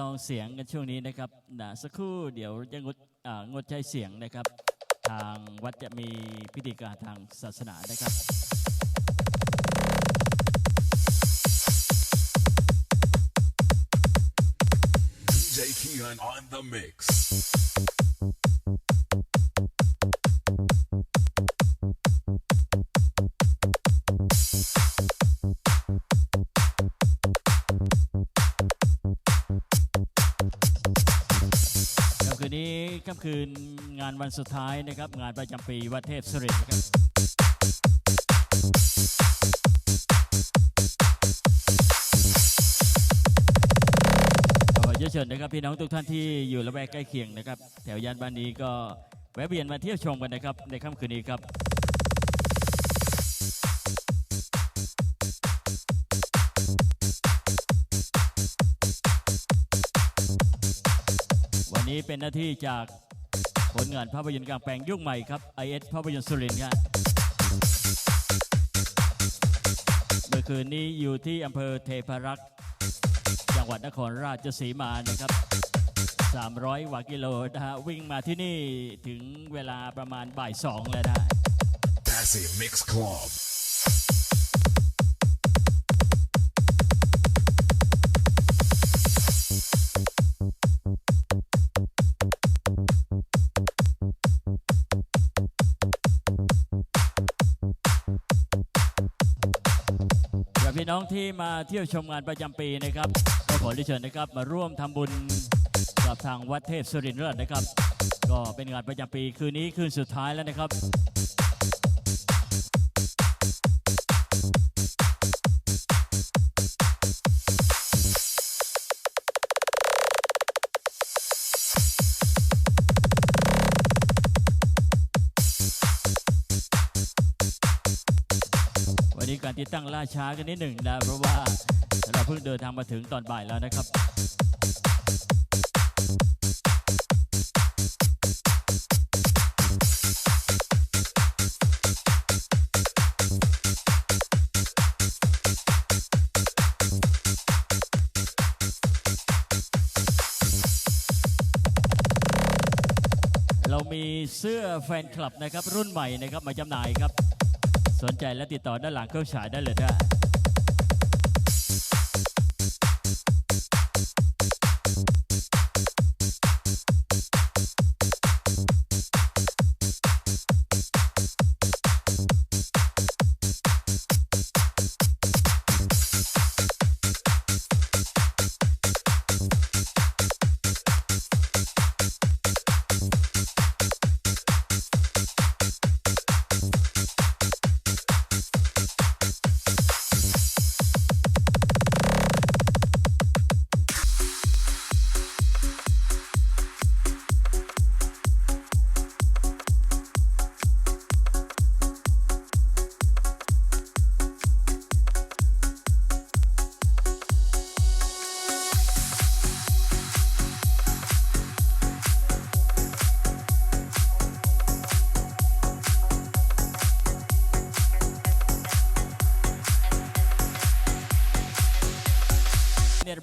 ลองเสียงกันช่วงนี้นะครับนะสักครู่เดี๋ยวจะงดอ่างดใช้เสียงนะครับ ทางวัดจะมีพิธีการทางศาสนานะครับเ Keon on the mix. ค่ำคืนงานวันสุดท้ายนะครับ งานประจำปีวัดเทพสุรินทร์นะครับขอเชิญนะครับพี่น้องทุกท่านที่อยู่ละแวกใกล้เคียงนะครับ แถวย่านบ้านนี้ก็แวะเวียนมาเที่ยวชมกันนะครับ ในค่ำคืนนี้ครับ วันนี้เป็นหน้าที่จากผลงานภาพยนตร์กลางแปลงยุคใหม่ครับ IS ภาพยนตร์สุรินทร์ครับเมื่อคืนนี้อยู่ที่อำเภอเทพรักษ์จังหวัดนครราชสีมานะครับ 300กว่ากิโลนะฮะวิ่งมาที่นี่ถึงเวลาประมาณบ่ายสองแล้วนะฮะ Passive Mix Club. พี่น้องที่มาเที่ยวชมงานประจำปีนะครับก็ขอเชิญนะครับมาร่วมทำบุญกับทางวัดเทพสุรินทร์นะครับ ก็เป็นงานประจำปีคืนนี้คืนสุดท้ายแล้วนะครับ การติดตั้งล่าช้ากันนิดหนึ่งนะเพราะว่าเราเพิ่งเดินทางมาถึงตอนบ่ายแล้วนะครับเรามีเสื้อแฟนคลับนะครับรุ่นใหม่นะครับมาจำหน่ายครับ สนใจและติดต่อด้านหลังเครื่องฉายได้เลยนะ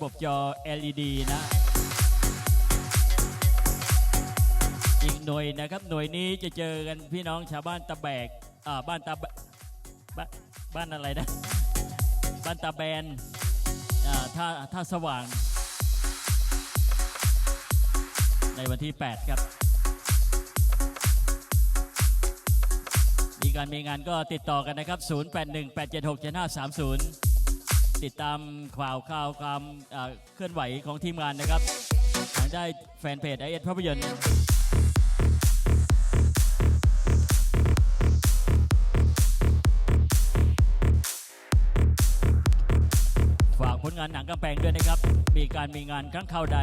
บบจอ LED นะ อีกหน่วยนะครับ หน่วยนี้จะเจอกันพี่น้องชาวบ้านตะแบกอ่าบ้านตะบบ้านบ้านอะไรนะ บ้านตาแบนอ่าท่าท่าสว่าง ในวันที่ 8 ครับ มีการมีงานก็ติดต่อกันนะครับ 0818767530 ติดตามข่าวข่าวความเคลื่อนไหวของทีมงานนะครับทางได้แฟนเพจไอเอสภาพยนตร์ฝากผลงานหนังกำแพงด้วยนะครับ มีการมีงานครั้งคราวใด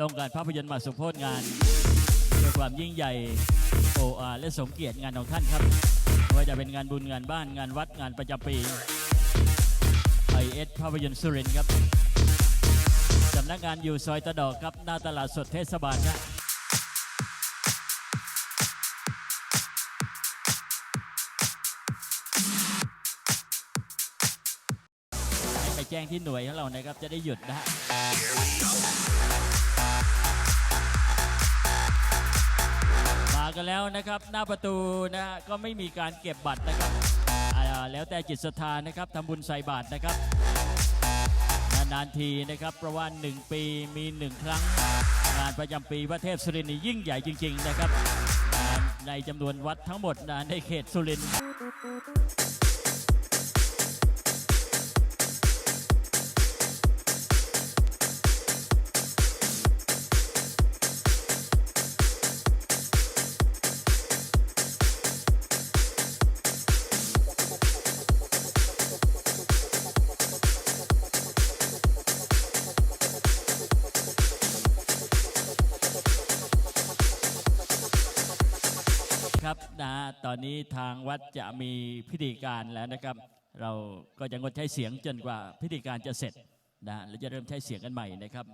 ต้องการภาพยนตร์มาสมโพธงานเพื่อความยิ่งใหญ่โออาและสมเกียรติงานของท่านครับไม่ว่าจะเป็นงานบุญงานบ้านงานวัดงานประจำปี ไอเอสภาพยนตร์สุรินครับสำนักงานอยู่ซอยตะดอกครับหน้าตลาดสดเทศบาลครับไปแจ้งที่หน่วยของเรานะครับจะได้หยุดนะฮะมากันแล้วนะครับ หน้าประตูนะฮะก็ไม่มีการเก็บบัตรนะครับ แล้วแต่จิตศรัทธานะครับทำบุญใส่บาตรนะครับ นานๆทีนะครับเพราะว่า1ปีมีหนึ่งครั้ง งานประจำปีพระเทพสุรินทร์นี่ยิ่งใหญ่จริง ๆ นะครับ ในจำนวนวัดทั้งหมดในเขตสุรินทร์ นะฮะตอนนี้ทางวัดจะมีพิธีการแล้วนะครับ เราก็จะงดใช้เสียงจนกว่าพิธีการจะเสร็จนะแล้วจะเริ่มใช้เสียงกันใหม่นะครับ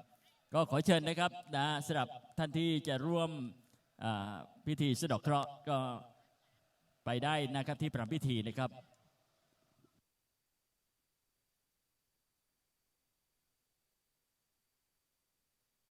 ก็ขอเชิญนะครับนะสำหรับท่านที่จะร่วมพิธีสะดอกเคราะห์ก็ไปได้นะครับที่ประพิธีนะครับ